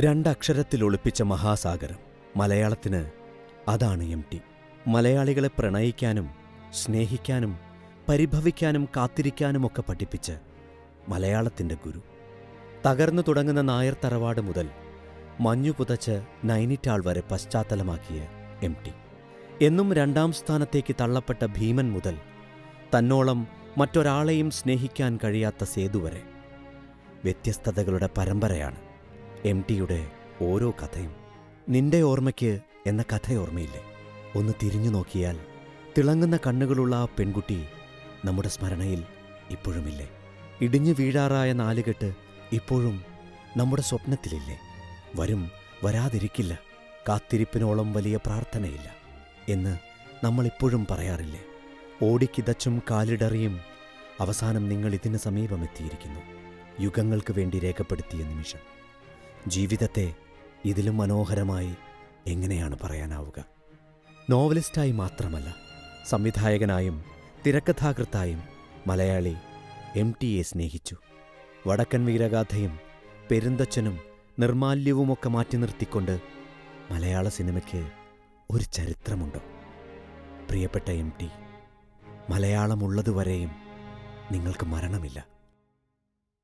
രണ്ടക്ഷരത്തിൽ ഒളിപ്പിച്ച മഹാസാഗരം മലയാളത്തിന് അതാണ് എം ടി. മലയാളികളെ പ്രണയിക്കാനും സ്നേഹിക്കാനും പരിഭവിക്കാനും കാത്തിരിക്കാനുമൊക്കെ പഠിപ്പിച്ച് മലയാളത്തിന്റെ ഗുരു. തകർന്നു തുടങ്ങുന്ന നായർ തറവാട് മുതൽ മഞ്ഞു പുതച്ച് നൈനിറ്റാൾ വരെ പശ്ചാത്തലമാക്കിയ എം ടി. എന്നും രണ്ടാം സ്ഥാനത്തേക്ക് തള്ളപ്പെട്ട ഭീമൻ മുതൽ തന്നോളം മറ്റൊരാളെയും സ്നേഹിക്കാൻ കഴിയാത്ത സേതു വരെ വ്യത്യസ്തതകളുടെ പരമ്പരയാണ്. എം ടിയുടെ ഓരോ കഥയും നിന്റെ ഓർമ്മയ്ക്ക് എന്ന കഥ ഓർമ്മയില്ലേ? ഒന്ന് തിരിഞ്ഞു നോക്കിയാൽ തിളങ്ങുന്ന കണ്ണുകളുള്ള ആ പെൺകുട്ടി നമ്മുടെ സ്മരണയിൽ ഇപ്പോഴുമില്ലേ? ഇടിഞ്ഞു വീഴാറായ നാലുകെട്ട് ഇപ്പോഴും നമ്മുടെ സ്വപ്നത്തിലില്ലേ? വരും വരാതിരിക്കില്ല കാത്തിരിപ്പിനോളം വലിയ പ്രാർത്ഥനയില്ല എന്ന് നമ്മളിപ്പോഴും പറയാറില്ലേ? ഓടിക്കിതച്ചും കാലിടറിയും അവസാനം നിങ്ങൾ ഇതിന് സമീപമെത്തിയിരിക്കുന്നു. യുഗങ്ങൾക്ക് വേണ്ടി രേഖപ്പെടുത്തിയ നിമിഷം. ജീവിതത്തെ ഇതിലും മനോഹരമായി എങ്ങനെയാണ് പറയാനാവുക? നോവലിസ്റ്റായി മാത്രമല്ല സംവിധായകനായും തിരക്കഥാകൃത്തായും മലയാളി എം ടിയെ സ്നേഹിച്ചു. വടക്കൻ വീരഗാഥയും പെരുന്തച്ഛനും നിർമാല്യവുമൊക്കെ മാറ്റി നിർത്തിക്കൊണ്ട് മലയാള സിനിമയ്ക്ക് ഒരു ചരിത്രമുണ്ട്. പ്രിയപ്പെട്ട എം ടി മലയാളമുള്ളതുവരെയും നിങ്ങൾക്ക് മരണമില്ല.